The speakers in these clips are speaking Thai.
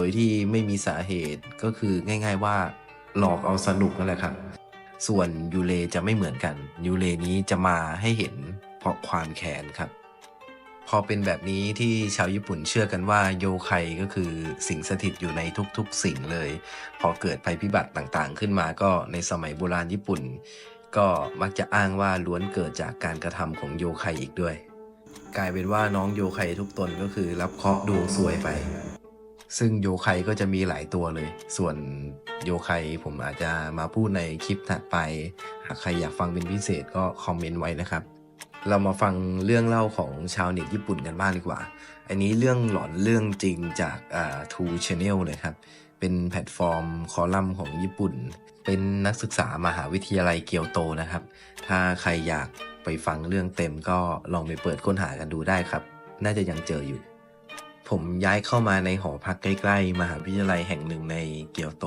โดยที่ไม่มีสาเหตุก็คือง่าย ๆว่าหลอกเอาสนุกนั่นแหละครับ ส่วนยูเลจะไม่เหมือนกัน ยูเลนี้จะมาให้เห็นเพราะความแค้นครับ พอเป็นแบบนี้ที่ชาวญี่ปุ่นเชื่อกันว่าโยไคก็คือสิ่งสถิตอยู่ในทุกๆสิ่งเลย พอเกิดภัยพิบัติต่างๆ ขึ้นมาก็ในสมัยโบราณญี่ปุ่น ก็มักจะอ้างว่าล้วนเกิดจากการกระทำของโยไคอีกด้วย กลายเป็นว่าน้องโยไคทุกตนก็คือรับเคราะห์ดวงซวยไป ซึ่งโยไคก็จะมีหลายตัวเลย ส่วนโยไคผมอาจจะมาพูดในคลิปถัดไป หากใครอยากฟังเป็นพิเศษก็คอมเมนต์ไว้นะครับ เรามาฟังเรื่องเล่าของชาวเน็ตญี่ปุ่นกันบ้างดีกว่า อันนี้เรื่องหลอนเรื่องจริงจากอ่า Two Channel เลยครับ เป็นแพลตฟอร์มคอลัมน์ของญี่ปุ่น เป็นนักศึกษามหาวิทยาลัยเกียวโตนะครับ ถ้าใครอยากไปฟังเรื่องเต็มก็ลองไปเปิดค้นหากันดูได้ครับ น่าจะยังเจออยู่ ผมย้ายเข้ามาในหอพักใกล้ๆ มหาวิทยาลัยแห่งหนึ่งในเกียวโต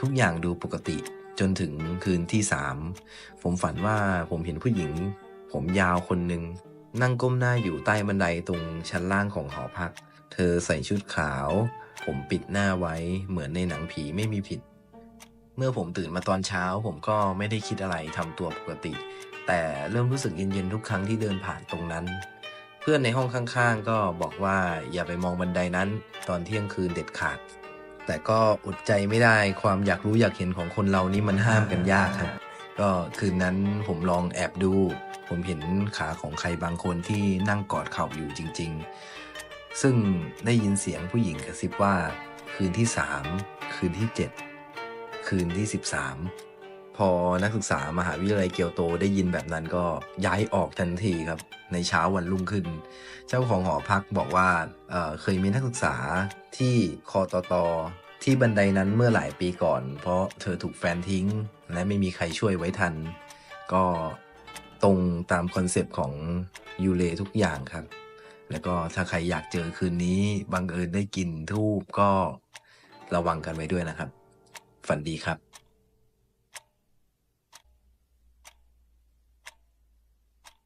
ทุกอย่างดูปกติจนถึงคืนที่สามผมฝันว่าผมเห็นผู้หญิง ผมยาวคนหนึ่งนั่งก้มหน้าอยู่ใต้บันไดตรงชั้นล่างของหอพัก เธอใส่ชุดขาว ผมปิดหน้าไว้เหมือนในหนังผีไม่มีผิด เมื่อผมตื่นมาตอนเช้า ผมก็ไม่ได้คิดอะไรทำตัวปกติ แต่เริ่มรู้สึกเย็นๆทุกครั้งที่เดินผ่านตรงนั้น พื่อนในห้องข้างๆ ก็บอกว่าอย่าไปมองบันไดนั้นตอนเที่ยงคืนเด็ดขาด แต่ก็อดใจไม่ได้ความอยากรู้อยากเห็นของคนเรานี่มันห้ามกันยากครับ ก็คืนนั้นผมลองแอบดู ผมเห็นขาของใครบางคนที่นั่งกอดเข่าอยู่จริง ๆ ซึ่งได้ยินเสียงผู้หญิงกระซิบว่า คืนที่สามคืนที่เจ็ดคืนที่สิบสามพอนักศึกษามหาวิทยาลัยเกียวโตได้ยินแบบนั้นก็ย้ายออกทันทีครับ ในเช้าวันรุ่งขึ้น เจ้าของหอพักบอกว่าเเคยมีนักศึกษาที่คอตอตอที่บันไดนั้นเมื่อหลายปีก่อน เพราะเธอถูกแฟนทิ้ง และไม่มีใครช่วยไว้ทัน ก็ตรงตามคอนเซปต์ของยูเลทุกอย่างครับ แล้วก็ถ้าใครอยากเจอคืนนี้บังเอิญได้กินทูบก็ระวังกันไว้ด้วยนะครับ ฝันดีครับ